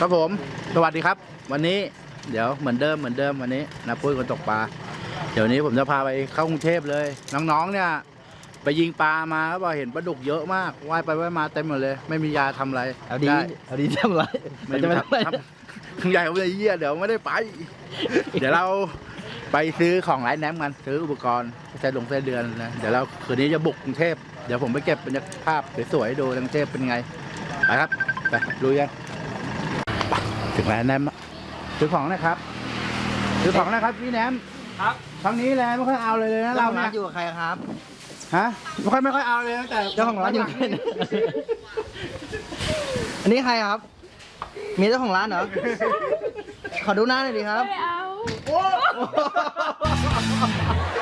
ครับผม สวัสดีครับ วันนี้เดี๋ยวเหมือนเดิมเหมือนเดิมวันนี้นะปุ้ยคนตกปลา เดี๋ยวนี้ผมจะพาไปเข้ากรุงเทพเลย น้องๆเนี่ยไปยิงปลามาแล้วบอกเห็นปลาดุกเยอะมากว่ายไปว่ายมาเต็มหมดเลย ไม่มียาทำอะไรเอาดีได้เอาดีทำไรไม่มันจะมีไม่ทำอะไรทำทั้งใหญ่ผมเลยเยี่ยเดี๋ยวไม่ได้ไป เดี๋ยวเราไปซื้อของไร้แนมกันซื้ออุปกรณ์ใช้ลงใช้เดือนนะเดี๋ยวเราคืนนี้จะบุกกรุงเทพเดี๋ยวผมไปเก็บบรรยากาศภาพสวยๆให้ดูกรุงเทพเป็นไงไปครับไปดูยังไป ถึงแล้วแนมละซื้อของนะครับซื้อของนะครับพี่แนมครับครั้งนี้แหละไม่ค่อยเอาเลยเลยนะเจ้าเราของร้านะนอยู่กับใครครับ ฮะไม่ค่อยไม่ค่อยเอาเลยตั้งแต่เจ้าของร้านอยู่กับใครเนี่ยอันนี้ใครครับ มีเจ้าของร้านเหรอ ขอดูหน้าหน่อยดิครับ ไม่เอา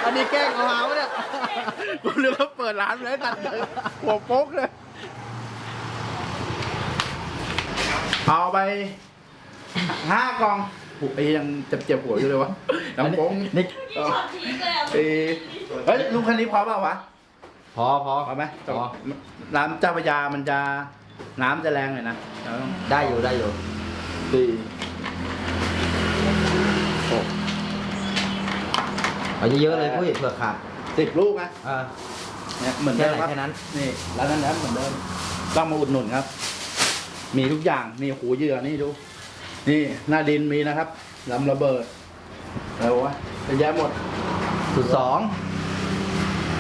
อันนี้แกล้งเอาหาวะเนี่ยกูนึกว่าเปิดร้านเลยตัดหัวโป๊กเลย เอาไป ห้ากล่องผูไอ้ยังเจ็บเจ็บๆหัวอยู่เลยวะน้ำโป้งนี่เออเอ้ยเฮ้ยลุงคันนี้พอเปล่าวะพอพอพอไหมพอน้ำเจ้าพระยามันจะน้ำจะแรงหน่อยนะเราต้องได้อยู่ได้อยู่สี่หกเอาเยอะๆเลยพี่เผื่อขาดสิบลูกนะอ่า เนี่ยเหมือนเดิมครับแค่ไหนแค่นั้น นี่ร้านนั้นแล้วเหมือนเดิมต้องมาอุดหนุนครับ มีทุกอย่างนี่หูเหยื่อนี่ดู นี่หน้าดินมีนะครับลำระเบิดอะไรวะเยอะแยะหมดสุดสอง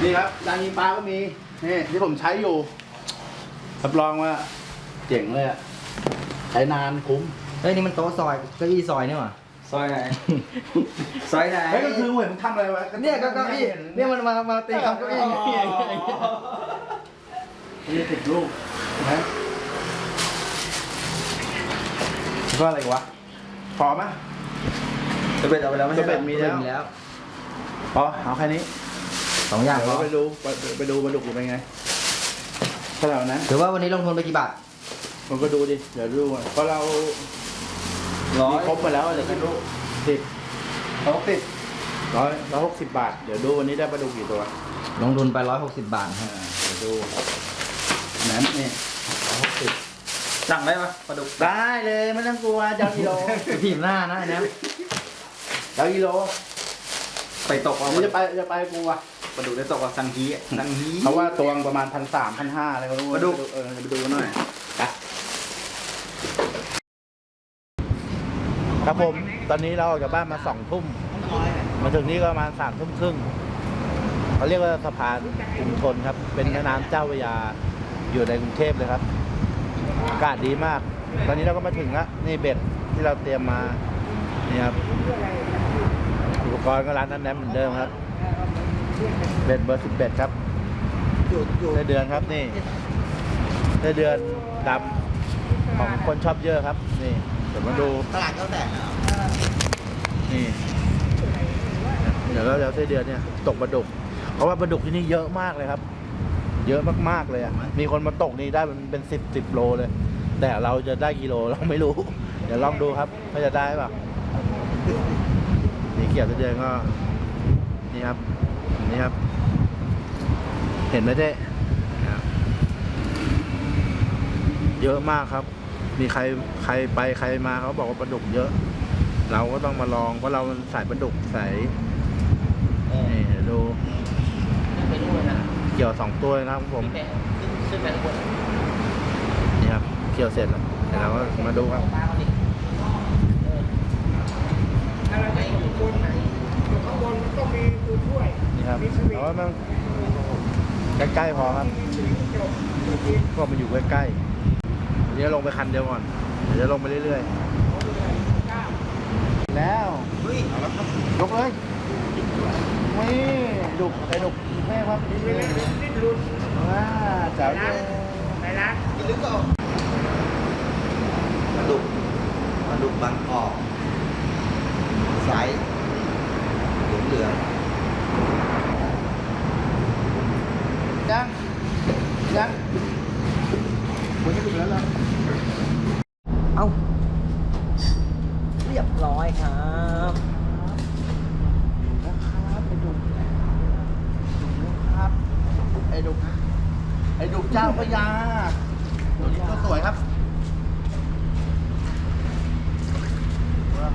นี่ครับยางยิงปลาก็มีนี่ที่ผมใช้อยู่รับรองว่าเจ๋งเลยอะใช้นานคุ้มเฮ้ยนี่มันโต๊ะซอยเก้าอี้ซอยนี่หว่าซอยไหน ซอยไหน เฮ้ยก็คือเหมือนทำอะไรวะเนี่ยก็เก้าอี้เนี่ยมันมามาตีกับเก้าอี้อย่างเงี้ยอย่างเงี้ยนี่ติดลูกนะ ก็อะไรวะ พอไหมจะเป็นเอาไปแล้วไม่จะใช่เป็นมีแล้วมีแล้วพอเอาแค่นี้สองอย่างเดี๋ยวพอเราไปดูไปไปดูปลาดุกเป็นไงขนาดนั้นถือว่าวันนี้ลงทุนไปกี่บาทผมก็ดูดิเดี๋ยวดูก่อนเพราะเราร้อมียครบมาแล้วเดี๋ยวก็ดูสิบหกสิบร้อยร้อยหกสิบบาท เดี๋ยวดูวันนี้ได้ปลาดุกกี่ตัวลงทุนไปร้อยหกสิบบาทอ่าฮะเดี๋ยวดูนั้นนี่ร้อยหกสิบ สั่งได้ปะปลาดุกได้เลยไม่ต้องกลัวเจ้ากิโลทีมหน้านะอันเนี้ยเจ้ากิโลไปตกเอานี่จะไปจะไปกูอะปลาดุกได้ตกกับสังฮีอะสังฮีเขาว่าตัวประมาณพันสามพันห้าอะไรก็รู้ปลาดุกเออไปดูหน่อยไปครับผม ตอนนี้เราออกจากบ้านมาสองทุ่ม มาถึงนี่ก็ประมาณสามทุ่มครึ่งเขาเรียกว่าสะพานกรุงทนครับ เป็นแม่น้ำเจ้าพระยาอยู่ในกรุงเทพเลยครับอากาศดีมาก ตอนนี้เราก็มาถึงละนี่เบ็ดที่เราเตรียมมานี่ครับอุปกรณ์ก็ร้านนั้นแนมเหมือนเดิมครับ เบ็ดเบอร์สิบเบ็ดครับไส้เดือนครับนี่ไส้เดือนดำของคนชอบเยอะครับ นี่เดี๋ยวมาดูตลาดก็แตกนี่เดี๋ยวเราเอาไส้เดือนเนี่ยตกปลาดุก เพราะว่าปลาดุกที่นี่เยอะมากเลยครับ เยอะมากๆเลยอะมีคนมาตกนี่ได้เป็นเป็นสิบสิบโลเลย แต่เราจะได้กิโลเราไม่รู้ เดี๋ยวลองดูครับว่าจะได้ป่านี่เกี่ยวไส้เดือนก็ นี่ครับ นี่ครับ เห็นไหมเจ๊เยอะมากครับ มีใครใครไปใครมาเขาบอกว่าปลาดุกเยอะ เราก็ต้องมาลองเพราะเราสายปลาดุกใสายนี่ดู เกี่ยวสองตัวนะครับผม ขึ้นไปข้างบน นี่ครับเกี่ยวเสร็จแล้วเดี๋ยวเราก็มาดูครับปลาเขาดินี่ครับแต่ว่ามันใกล้ๆพอครับก็มันอยู่ใกล้ๆเดี๋ยวลงไปคันเดียวก่อนเดี๋ยวจะลงไปเรื่อยๆแล้วเฮ้ยยกเลยนี่ดุกไอ้ดุกแม่ครับนี่ว้าแจ๋วเลยกินลึกก็ ปลาดุกปลาดุกบางกอกไซส์เหลืองเหลืองยังยังวันนี้ถึงแล้วเห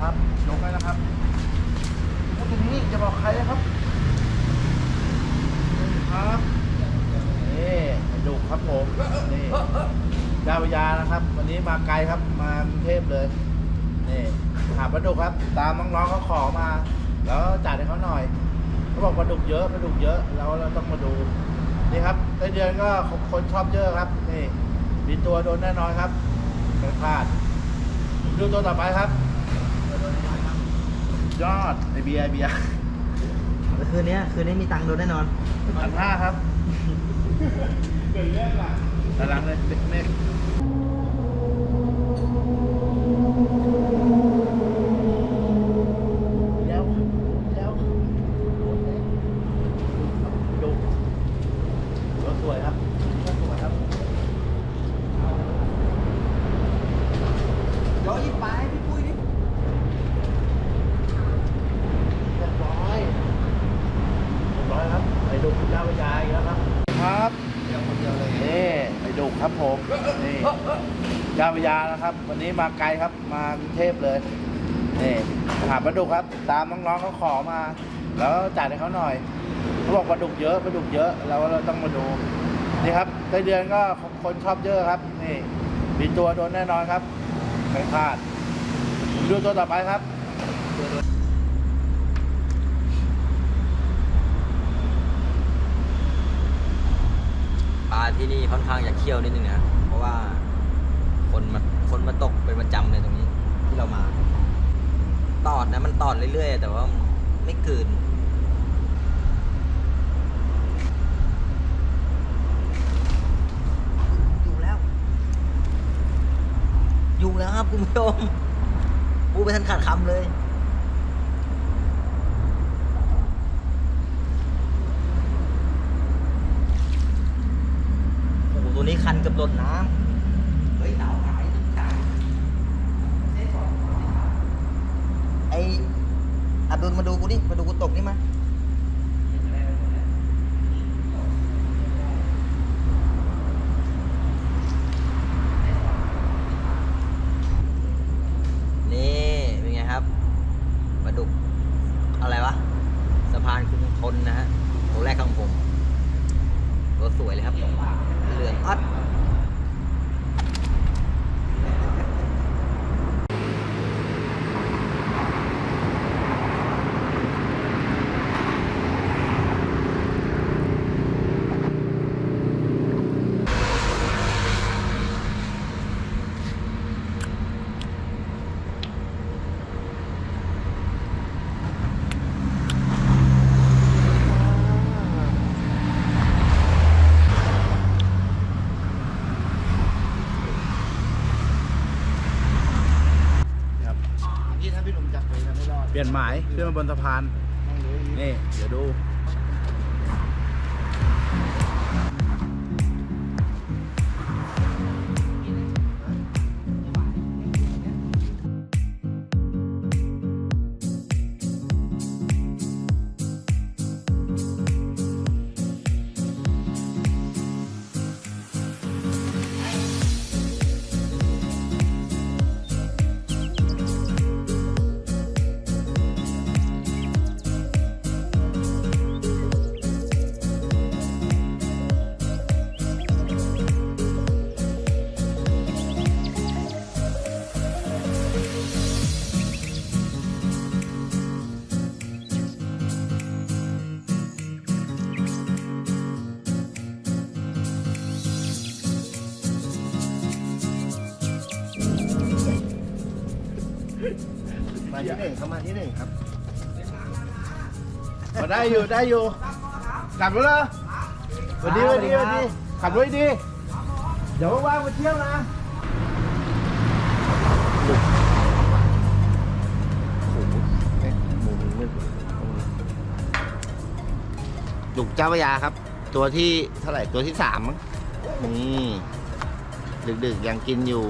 นครับ ยกไปนะครับพูดถึงนี้จะบอกใครนะครับครับนี่ดุครับผมนี่ดาวยานะครับ วันนี้มาไกลครับมากรุงเทพเลยนี่หาปลาดุกครับ ตามน้องๆเขาขอมา แล้วจ่ายให้เขาหน่อยเขาบอกปลาดุกเยอะปลาดุกเยอะเราเราต้องมาดูนี่ครับในเดือนก็คนชอบเยอะครับนี่มีตัวโดนแน่นอนครับไม่พลาดดูตัวต่อไปครับ ยอดไอเบียร์ไอเบียร์คืนนี้คืนนี้มีตังค์โดนแน่นอนพันห้าครับเกิดเรื่องอะตารางเลยเมฆแล้วแล้วดูรถสวยครับรถสวยครับ เดี๋ยวหยิบไปให้พี่ปุ้ยดิ เรียบร้อยเรียบร้อยครับไปดูคุณเจ้าพระยาอีกแล้วครับ ครับ เดี๋ยวคนเดียวเลย นี่ไปดูครับผมนี่เจ้าพระยานะครับ วันนี้มาไกลครับมากรุงเทพเลยนี่หาป ลาดุกครับ ตามน้องๆเขาขอมา แล้วจัดให้เขาหน่อยเขาบอกปลาดุกเยอะปลาดุกเยอะเราเราต้องมาดูนี่ครับไส้เดือนก็คนชอบเยอะครับนี่มีตัวโดนแน่นอนครับไม่พลาด ดูตัวต่อไปครับปลาที่นี่ค่อนข้างจะเคี่ยวนิดนึงนะเพราะว่าคนมาคนมาตกเป็นประจำเลยตรงนี้ที่เรามา ตอดนะ มันตอดเรื่อยๆ แต่ว่าไม่เกินอยู่แล้ว อยู่แล้วครับคุณผู้ชมปูไปทันขาดคำเลยโอ้โหตัวนี้คันเกับหล่นน้ำเฮ้ยเต่าหายตึงขาไออับดุลมาดูกูดิมาดูกูตกนี่มา นี่ เป็นไงครับปลาดุก อะไรวะ สะพานกรุงทนนะฮะ ตัวแรกของผม ตัวสวยเลยครับ เหลืองออด ครับ นี่ถ้าพี่หนุ่มจับเลยจะไม่รอด เปลี่ยน หมายขึ้นมาบนสะพานนี่เดี๋ยวดู มาที่หนึ่งเข้ามาที่หนึ่งครับมาได้อยู่ได้อยู่กลับแล้วเหรอสวัสดีสวัสดีสวัสดีขับรถดี เดี๋ยวว่างๆมาเที่ยวนะดุกเจ้าพระยาครับ ตัวที่เท่าไหร่ตัวที่สามมั้งนี่ดึกๆยังกินอยู่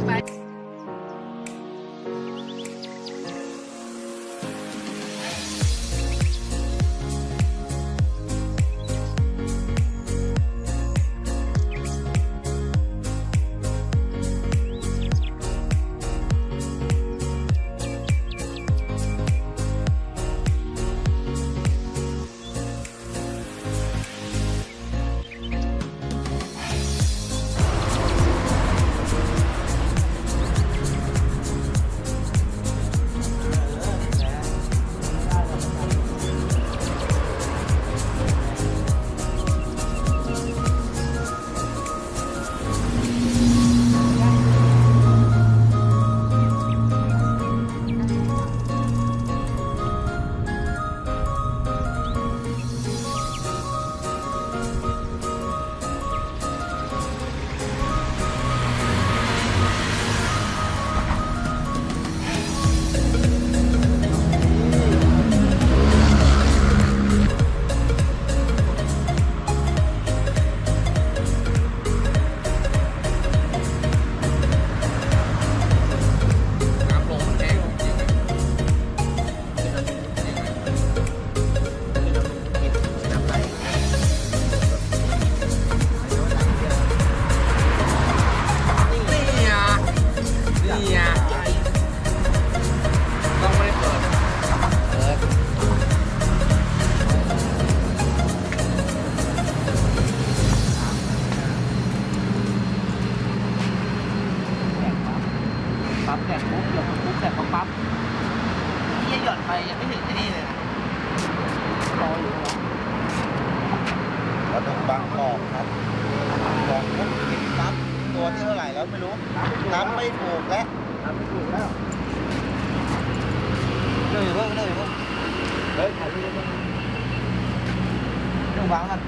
Bye. ตัวที่เท่าไหร่แล้วไม่รู้นับไม่ถูกแล้วทำไม่ถูกแล้วเดี๋ยวอย่าเพิ่งเดี๋ยวอย่าเพิ่งเฮ้ยถ่ายรูปไว้เรื่องวางกัน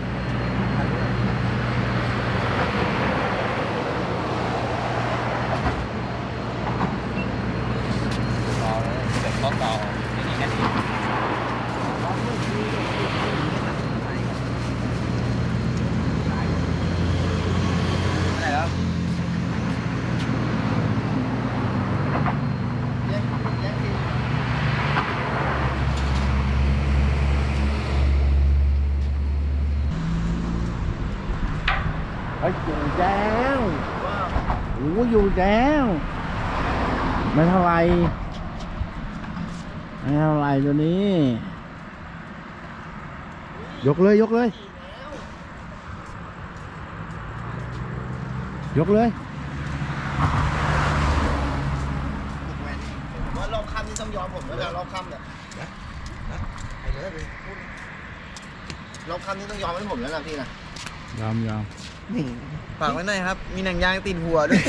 ต่อเลยเกิดข้อต่ออย่างนี้กันดีอะไรแล้ว เฮ้ยอยู่แล้วโอ้อยู่แล้วไม่เท่าไหรไม่เท่าไหรตัวนี้ ยกเลยยกเลย ยกเลยว่ารอบค่ำนี่ต้องยอมผมแล้วนะรอบค่ำเนี่ยไปเลยไปพูดรอบค่ำนี่ต้องยอมให้ผมแล้วนะพี่นะยอมยอม ฝากไว้หน่อยครับ มีหนังยางติดหัวด้วย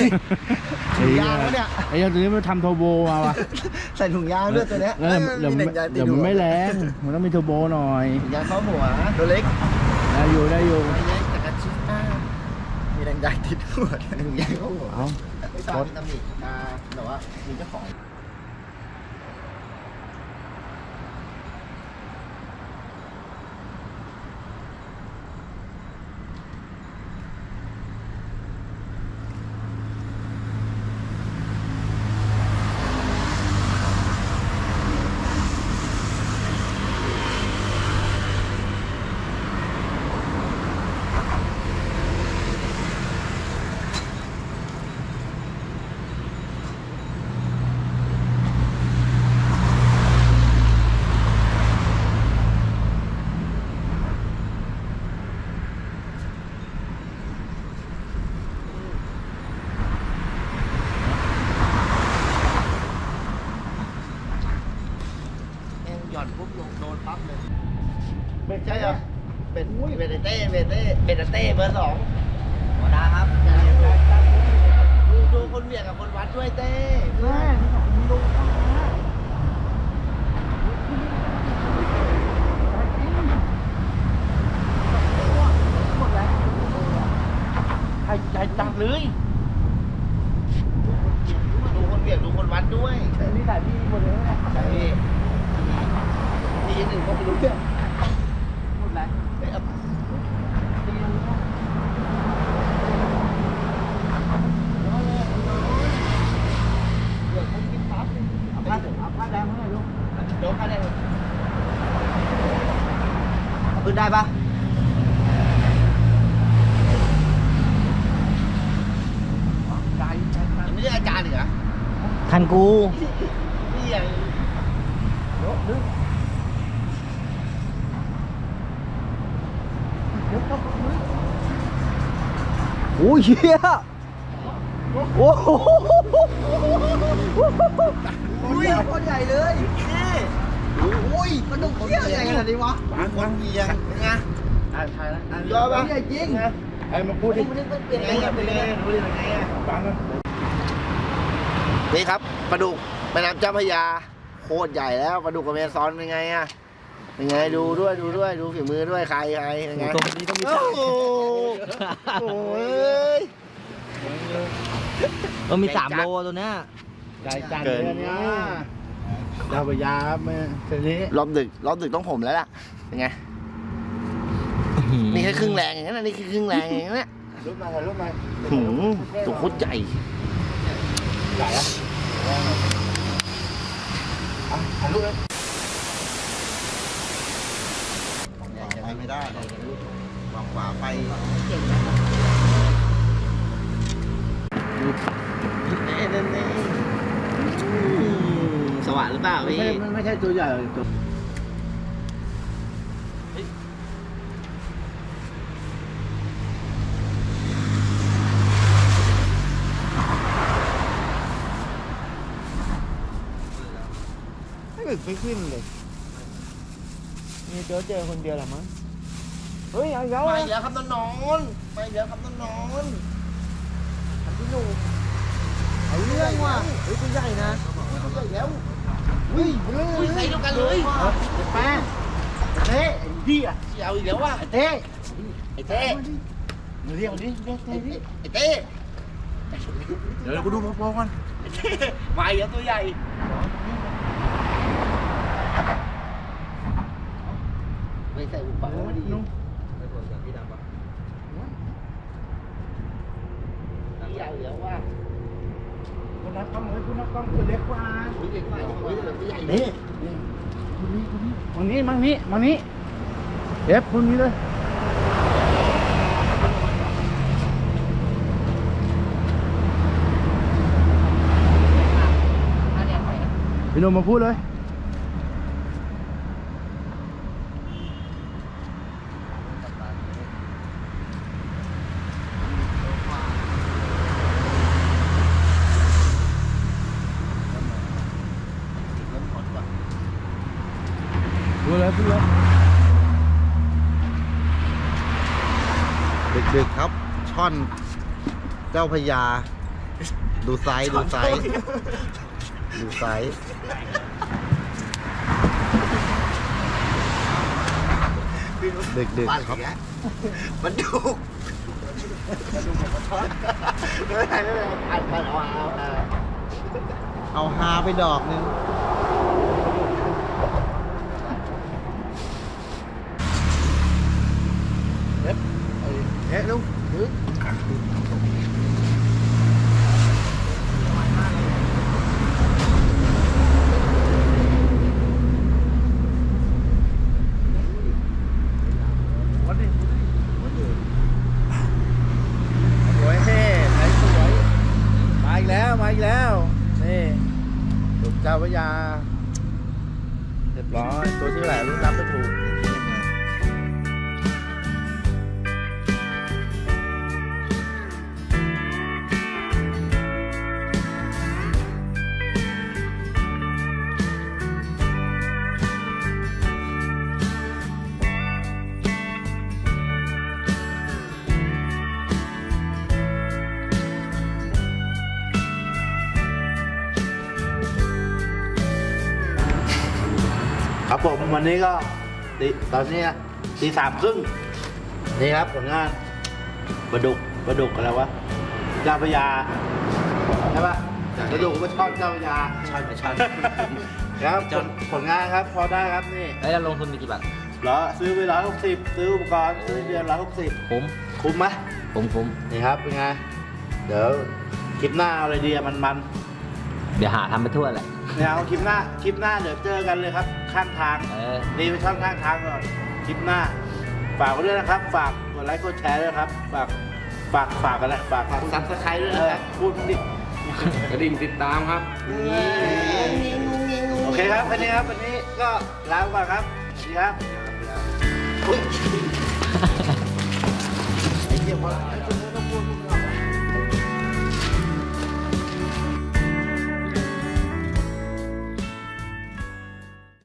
ถุงยางแล้วเนี่ยไอ้เจ้าตัวนี้มันทำโทโบมาวะใส่ถุงยางด้วยตัวเนี้ยแล้วเดี๋ยวมีมันหนังยางติเดี๋ยวหัมันไม่แรงมันต้องมีโทโบหน่อยถุงยางเข้าหัวตัวเล็กได้อยู่ได้อยู่ไม่เล็กแต่กระชิบอ่ามีหนังยางติดหัวถุงยางเข้าหัวเอา ไม่ตามมีตำหนิอ่าแต่ว่ามีเจ้าของ เอ็งหย่อนปุ๊บลงโดนปั๊บเลยไม่ใช่เหรอเป็นเป็นไอ้เต้เป็นเต้เป็นไอ้เต้เบอร์สอง ธรรมดาครับ ดูดูคนเบียดกับคนวัดด้วยเต้แม่ดู ใครใจจังเลยดูคนเบียดดูคนวัดด้วย นี่ถ่ายพี่หมดเลยนะ ใช่ทีหนึ่งก็ไม่รู้เรื่อง หมดแล้ว เอ้ยเอา เอาผ้าเอาผ้าแดงมาหน่อยลูก โดนค่าแรง ขึ้นได้ปะ ใจใจ ยังไม่ใช่อาจารย์อีกเหรอ คันกูโอ้ยเฮียโอ้โหอุ้ยคตรใหญ่เลยโอ้ยมันต้องเที่ยวใหญ่ขนาดนี้วะบางคนเบียงไงอ่านถ่แล้วอ่านยอมปะใหญ่จริงไอ้มาพูดดิเป็นไงเป็นไงรู้ได้ไงอะฟังกัน นี่ครับปลาดุกแม่น้ำเจ้าพระยา โคตรใหญ่แล้วปลาดุกกับเมซอนเป็นไงอะเป็นไงดูด้วยดูด้วยดูฝีมือด้วยใครใครเป็นไงตรงนี้ต้องมีโอ้สามโหโอ้ยต้องมีสามโลตัวเนี้ยใจจัดเลยเนี่ยดาวพยาครับแม่ทีนี้รอบดึกรอบดึกต้องผมแล้วล่ะเป็นไงนี่แค่ครึ่งแรงอย่างนั้นนะนี่แค่ครึ่งแรงอย่างนั้นนะรูปมาถ่ายรูปมาหืมตัวโคตรใหญ่ ใหญ่อะอะถ่ายรูปเลยไปไม่ได้วางขวาไปเน่เน่เน่สว่างหรือเปล่าพี่ ไม่ใช่ตัวใหญ่ ตัวไม่ถึงไม่ขึ้นเลย มีเจอเจอคนเดียวหรอมั้ง เฮ้ยเอาอีกแล้วมาอะอีกแล้วครับน้องนอนมาอีกแล้วครับน้องนอนทำพี่หนุ่มเอาเรื่องว่ะเฮ้ยตัวใหญ่นะตัวใหญ่แล้วอุ้ยเฮ้อุ้ยยใส่เดียวกันเลยแป้งเต้ไอ้พี่อะเสียวอีกแล้วว่ะไอ้เต้ไอ้เต้มาเรียกมาดิเรียกไอ้เต้ดิไอ้เต้เดี๋ยวกูดูพอๆกันไอ้เต้มาอีกแล้วตัวใหญ่ไม่ ใส่อุปกรณ์พอดีไม่ควรอย่างที่ดังปะตัวใหญ่แล้วว่ะคุณนักกล้องเลยคุณนักกล้องตัวเล็กกว่าอุ้ยเด็กใหม่อุ้ยตัวใหญ่นี่นี่คุณนี่คุณนี่มังนี้มังนี้มังนี้เอฟคุณนี้เลยพี่หนุ่มมาพูดเลย พูดเลยพูดเลยดึกๆครับ ช่อน เจ้าพญา ดูไซส์ดูไซส์ดูไซส์ดึกๆครับ มันดุมันดุมันช็อตไม่เป็นไรไม่เป็นไรผ่านผ่านเอาเอาเอาเอาฮาไปดอกนึง วันนี้ก็ตีตอนนี้ตีสามครึ่งนี่ครับผลงานปลาดุกปลาดุกอะไรวะเจ้าพระยาใช่ปะปลาดุกก็ชอบเจ้าพระยาใช่ไม่ใช่ครับผลผลงานครับ พอได้ครับนี่เอ้ยแล้วลงทุนไปกี่บาทเหรอซื้อไปร้อยหกสิบซื้ออุปกรณ์ซื้อเดือนร้อยหกสิบคุ้มคุ้มไหมคุ้มคุ้มนี่ครับเป็นไงเดี๋ยวคลิปหน้าเอาอะไรดีอะมันมันเดี๋ยวหาทำไปทั่วแหละๆ เดี๋ยวคลิปหน้าคลิปหน้าเดี๋ยวเจอกันเลยครับ ข้างทางดีไปช่องข้างทางก่อนคลิปหน้า ฝากไว้ด้วยนะครับ ฝากกดไลค์กดแชร์ด้วยครับ ฝากฝากฝากอะไรฝากฝากซับสไครต์ด้วยนะครัพูดดิกระดิ่งติดตามครับ โอเคครับวันนี้ครับวันนี้ก็ลาไปก่อนครับสวัสดีครับอุ๊ยไอ้เหี้ยพอละ